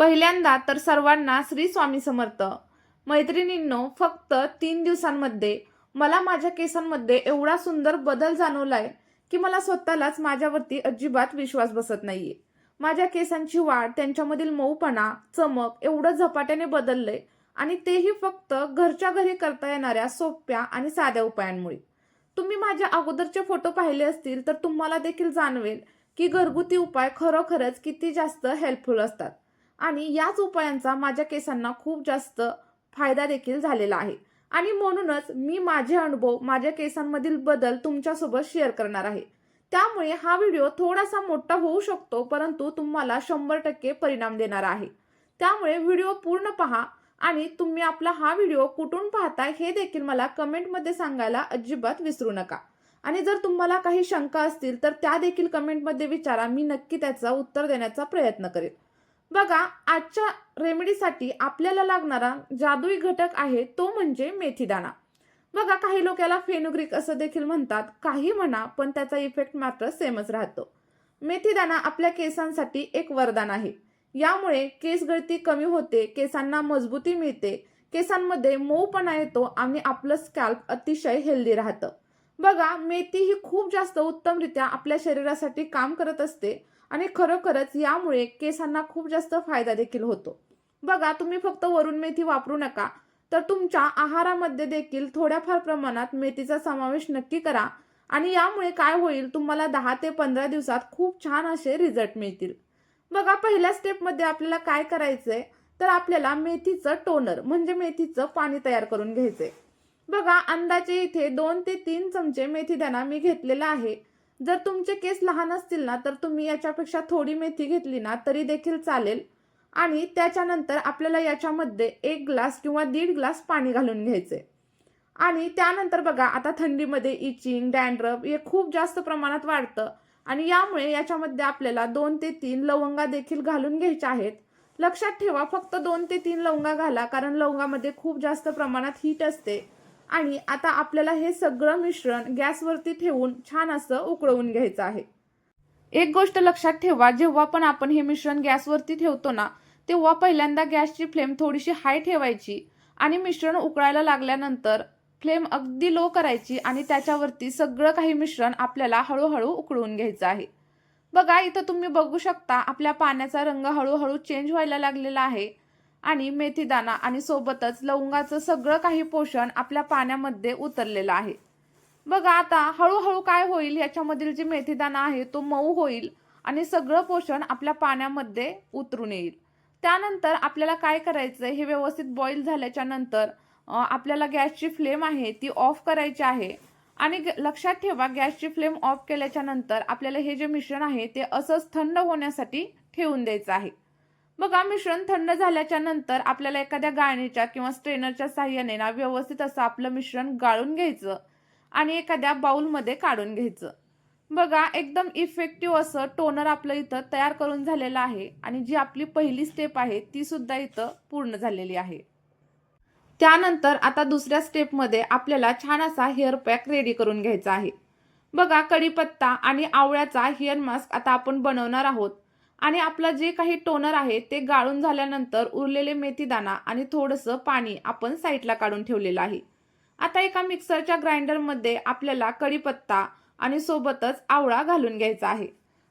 पहिल्यांदा तर सर्वांना श्री स्वामी समर्थ. मैत्रिणींनो फक्त तीन दिवसांमध्ये मला माझ्या केसांमध्ये एवढा सुंदर बदल जाणवलाय की मला स्वतःलाच माझ्यावरती अजिबात विश्वास बसत नाहीये. माझ्या केसांची वाढ त्यांच्यामधील मऊपणा चमक एवढं झपाट्याने बदललंय आणि तेही फक्त घरच्या घरी करता येणाऱ्या सोप्या आणि साध्या उपायांमुळे. तुम्ही माझ्या अगोदरचे फोटो पाहिले असतील तर तुम्हाला देखील जाणवेल की घरगुती उपाय खरोखरच किती जास्त हेल्पफुल असतात. आणि याच उपायांचा माझ्या केसांना खूप जास्त फायदा देखील झालेला आहे. आणि म्हणूनच मी माझे अनुभव माझ्या केसांमधील बदल तुमच्यासोबत शेअर करणार आहे. त्यामुळे हा व्हिडिओ थोडासा मोठा होऊ शकतो परंतु तुम्हाला शंभर टक्के परिणाम देणार आहे. त्यामुळे व्हिडिओ पूर्ण पहा आणि तुम्ही आपला हा व्हिडिओ कुठून पाहताय हे देखील मला कमेंटमध्ये सांगायला अजिबात विसरू नका. आणि जर तुम्हाला काही शंका असतील तर त्या देखील कमेंटमध्ये विचारा. मी नक्की त्याचं उत्तर देण्याचा प्रयत्न करेन. बघा आजच्या रेमेडीसाठी आपल्याला लागणारा जादुई घटक आहे तो म्हणजे मेथीदाणा. बघा काही लोक याला फेनुग्रिक असं देखील म्हणतात काही म्हणा पण त्याचा इफेक्ट मात्र सेमच राहतो. मेथीदाणा आपल्या केसांसाठी एक वरदान आहे. यामुळे केस गळती कमी होते केसांना मजबूती मिळते केसांमध्ये मऊपणा येतो आणि आपलं स्कॅल्प अतिशय हेल्दी राहतं. बघा मेथी ही खूप जास्त उत्तमरित्या आपल्या शरीरासाठी काम करत असते आणि खरोखरच यामुळे केसांना खूप जास्त फायदा देखील होतो. बघा तुम्ही फक्त वरून मेथी वापरू नका तर तुमच्या आहारामध्ये देखील थोड्याफार प्रमाणात मेथीचा समावेश नक्की करा आणि यामुळे काय होईल तुम्हाला दहा ते पंधरा दिवसात खूप छान असे रिझल्ट मिळतील. बघा पहिल्या स्टेपमध्ये आपल्याला काय करायचंय तर आपल्याला मेथीचं टोनर म्हणजे मेथीचं पाणी तयार करून घ्यायचंय. बघा अंदाजे इथे दोन ते तीन चमचे मेथी दाणा मी घेतलेला आहे. जर तुमचे केस लहान असतील ना तर तुम्ही याच्यापेक्षा थोडी मेथी घेतली ना तरी देखील चालेल. आणि त्याच्यानंतर आपल्याला याच्यामध्ये एक ग्लास किंवा दीड ग्लास पाणी घालून घ्यायचे. आणि त्यानंतर बघा आता थंडीमध्ये इचिंग डॅन्ड्रफ हे खूप जास्त प्रमाणात वाढतं. आणि यामुळे याच्यामध्ये आपल्याला दोन ते तीन लवंगा देखील घालून घ्यायच्या आहेत. लक्षात ठेवा फक्त दोन ते तीन लवंगा घाला कारण लवंगामध्ये खूप जास्त प्रमाणात हीट असते. आणि आता आपल्याला हे सगळं मिश्रण गॅसवरती ठेवून छान असं उकळवून घ्यायचं आहे. एक गोष्ट लक्षात ठेवा जेव्हा पण आपण हे मिश्रण गॅसवरती ठेवतो ना तेव्हा पहिल्यांदा गॅसची फ्लेम थोडीशी हाय ठेवायची आणि मिश्रण उकळायला लागल्यानंतर फ्लेम अगदी लो करायची आणि त्याच्यावरती सगळं काही मिश्रण आपल्याला हळूहळू उकळून घ्यायचं आहे. बघा इथं तुम्ही बघू शकता आपल्या पाण्याचा रंग हळूहळू चेंज व्हायला लागलेला आहे. आणि मेथीदाणा आणि सोबतच लवंगाचं सगळं काही पोषण आपल्या पाण्यामध्ये उतरलेलं आहे. बघा आता हळूहळू काय होईल याच्यामधील जे मेथीदाणा आहे तो मऊ होईल आणि सगळं पोषण आपल्या पाण्यामध्ये उतरून येईल. त्यानंतर आपल्याला काय करायचं हे व्यवस्थित बॉईल झाल्याच्यानंतर आपल्याला गॅसची फ्लेम आहे ती ऑफ करायची आहे आणि ग- लक्षात ठेवा गॅसची फ्लेम ऑफ केल्याच्यानंतर आपल्याला हे जे मिश्रण आहे ते असंच थंड होण्यासाठी ठेवून द्यायचं आहे. बघा मिश्रण थंड झाल्याच्यानंतर आपल्याला एखाद्या गाळणीच्या किंवा स्ट्रेनरच्या साह्याने ना व्यवस्थित असं आपलं मिश्रण गाळून घ्यायचं आणि एखाद्या बाऊलमध्ये काढून घ्यायचं. बघा एकदम इफेक्टिव्ह असं टोनर आपलं इथं तयार करून झालेलं आहे आणि जी आपली पहिली स्टेप आहे ती सुद्धा इथं पूर्ण झालेली आहे. त्यानंतर आता दुसऱ्या स्टेपमध्ये आपल्याला छान असा हेअर पॅक रेडी करून घ्यायचा आहे. बघा कढीपत्ता आणि आवळ्याचा हेअर मास्क आता आपण बनवणार आहोत. आणि आपला जे काही टोनर आहे ते गाळून झाल्यानंतर उरलेले मेथीदाणा आणि थोडंसं पाणी आपण साईडला काढून ठेवलेलं आहे. आता एका मिक्सरच्या ग्राइंडरमध्ये आपल्याला कढीपत्ता आणि सोबतच आवळा घालून घ्यायचा आहे.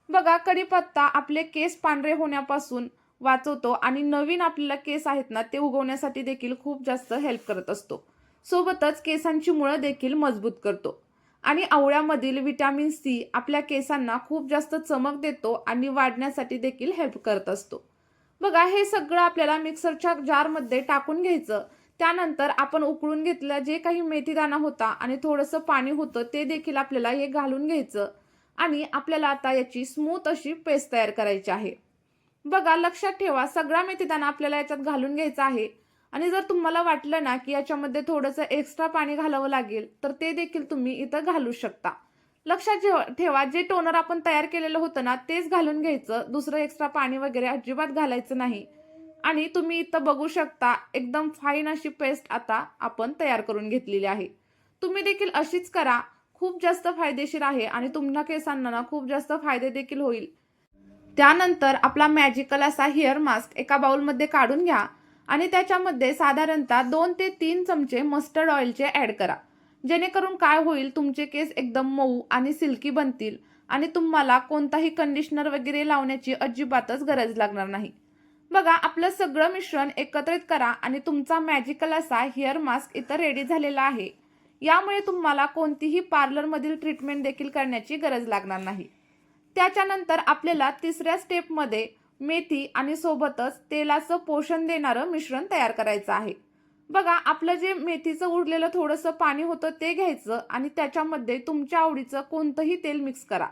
बघा कढीपत्ता आपले केस पांढरे होण्यापासून वाचवतो आणि नवीन आपल्याला केस आहेत ना ते उगवण्यासाठी देखील खूप जास्त हेल्प करत असतो. सोबतच केसांची मुळं देखील मजबूत करतो. आणि आवळ्यामधील विटॅमिन सी आपल्या केसांना खूप जास्त चमक देतो आणि वाढण्यासाठी देखील हेल्प करत असतो. बघा हे सगळं आपल्याला मिक्सरच्या जारमध्ये टाकून घ्यायचं. त्यानंतर आपण उकळून घेतलं जे काही मेथीदाणा होता आणि थोडंसं पाणी होतं ते देखील आपल्याला हे घालून घ्यायचं. आणि आपल्याला आता याची स्मूथ अशी पेस्ट तयार करायची आहे. बघा लक्षात ठेवा सगळा मेथीदाणा आपल्याला याच्यात घालून घ्यायचा आहे. आणि जर तुम्हाला वाटलं ना की याच्यामध्ये थोडंसं एक्स्ट्रा पाणी घालावं लागेल तर ते देखील तुम्ही इथं घालू शकता. लक्षात ठेवा ठेवा जे टोनर आपण तयार केलेलं होतं ना तेच घालून घ्यायचं. दुसरं एक्स्ट्रा पाणी वगैरे अजिबात घालायचं नाही. आणि तुम्ही इथं बघू शकता एकदम फाईन अशी पेस्ट आता आपण तयार करून घेतलेली आहे. तुम्ही देखील अशीच करा. खूप जास्त फायदेशीर आहे आणि तुमच्या केसांना ना खूप जास्त फायदे देखील होईल. त्यानंतर आपला मॅजिकल असा हेअर मास्क एका बाउलमध्ये काढून घ्या. आणि त्याच्यामध्ये साधारणतः दोन ते तीन चमचे मस्टर्ड ऑइलचे ॲड करा. जेणेकरून काय होईल तुमचे केस एकदम मऊ आणि सिल्की बनतील आणि तुम्हाला कोणताही कंडिशनर वगैरे लावण्याची अजिबातच गरज लागणार नाही. बघा आपलं सगळं मिश्रण एकत्रित करा आणि तुमचा मॅजिकल असा हेअर मास्क इथं रेडी झालेला आहे. यामुळे तुम्हाला कोणतीही पार्लरमधील ट्रीटमेंट देखील करण्याची गरज लागणार नाही. त्याच्यानंतर आपल्याला तिसऱ्या स्टेपमध्ये मेथी आणि सोबतच तेलाचं पोषण देणारं मिश्रण तयार करायचं आहे. बघा आपलं जे मेथीचं उरलेलं थोडंसं पाणी होतं ते घ्यायचं आणि त्याच्यामध्ये तुमच्या आवडीचं कोणतंही तेल मिक्स करा.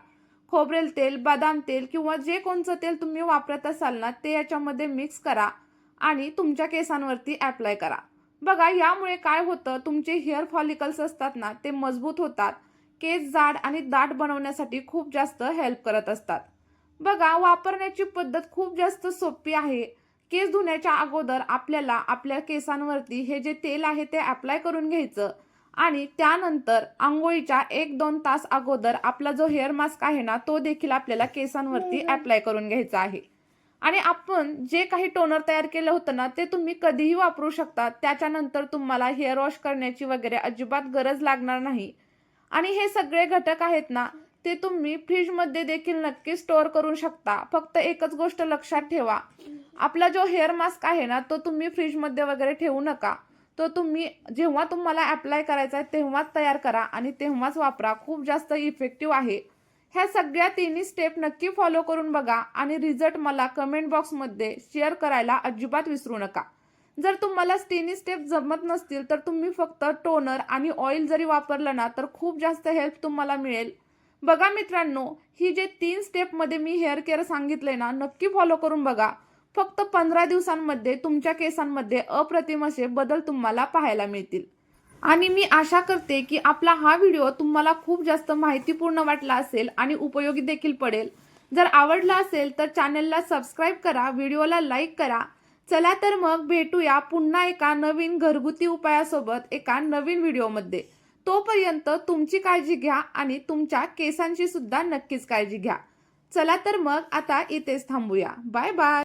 खोबरेल तेल बदाम तेल किंवा जे कोणचं तेल तुम्ही वापरत असाल ना ते याच्यामध्ये मिक्स करा आणि तुमच्या केसांवरती ॲप्लाय करा. बघा यामुळे काय होतं तुमचे हेअर फॉलिकल्स असतात ना ते मजबूत होतात. केस जाड आणि दाट बनवण्यासाठी खूप जास्त हेल्प करत असतात. बघा वापरण्याची पद्धत खूप जास्त सोपी आहे. केस धुण्याच्या अगोदर आपल्याला आपल्या केसांवरती हे जे तेल आहे ते अप्लाय करून घ्यायचं. आणि त्यानंतर आंघोळीच्या एक दोन तास अगोदर आपला जो हेअर मास्क आहे ना तो देखील आपल्याला केसांवरती अप्लाय करून घ्यायचा आहे. आणि आपण जे काही टोनर तयार केलं होतं ना ते तुम्ही कधीही वापरू शकता. त्याच्यानंतर तुम्हाला हेअर वॉश करण्याची वगैरे अजिबात गरज लागणार नाही. आणि हे सगळे घटक आहेत ना ते तुम्ही फ्रीजमध्ये देखील नक्की स्टोअर करू शकता. फक्त एकच गोष्ट लक्षात ठेवा. आपला जो हेअर मास्क आहे ना तो तुम्ही फ्रीजमध्ये वगैरे ठेवू नका. तो तुम्ही जेव्हा तुम्हाला अप्लाय करायचा आहे तेव्हाच तयार करा आणि तेव्हाच वापरा. खूप जास्त इफेक्टिव्ह आहे. ह्या सगळ्या तिन्ही स्टेप नक्की फॉलो करून बघा आणि रिझल्ट मला कमेंट बॉक्समध्ये शेअर करायला अजिबात विसरू नका. जर तुम्हाला तिन्ही स्टेप जमत नसतील तर तुम्ही फक्त टोनर आणि ऑइल जरी वापरलं ना तर खूप जास्त हेल्प तुम्हाला मिळेल. बघा मित्रांनो ही जे तीन स्टेपमध्ये मी हेअर केअर सांगितले ना नक्की फॉलो करून बघा. फक्त पंधरा दिवसांमध्ये तुमच्या केसांमध्ये अप्रतिम असे बदल तुम्हाला पाहायला मिळतील. आणि मी आशा करते की आपला हा व्हिडिओ तुम्हाला खूप जास्त माहितीपूर्ण वाटला असेल आणि उपयोगी देखील पडेल. जर आवडला असेल तर चॅनलला सबस्क्राईब करा व्हिडिओला लाईक करा. चला तर मग भेटूया पुन्हा एका नवीन घरगुती उपायासोबत एका नवीन व्हिडिओमध्ये तोपर्यंत तुमची काळजी घ्या आणि तुमच्या केसांची सुद्धा नक्कीच काळजी घ्या. चला तर मग आता इथेच थांबूया. Bye bye.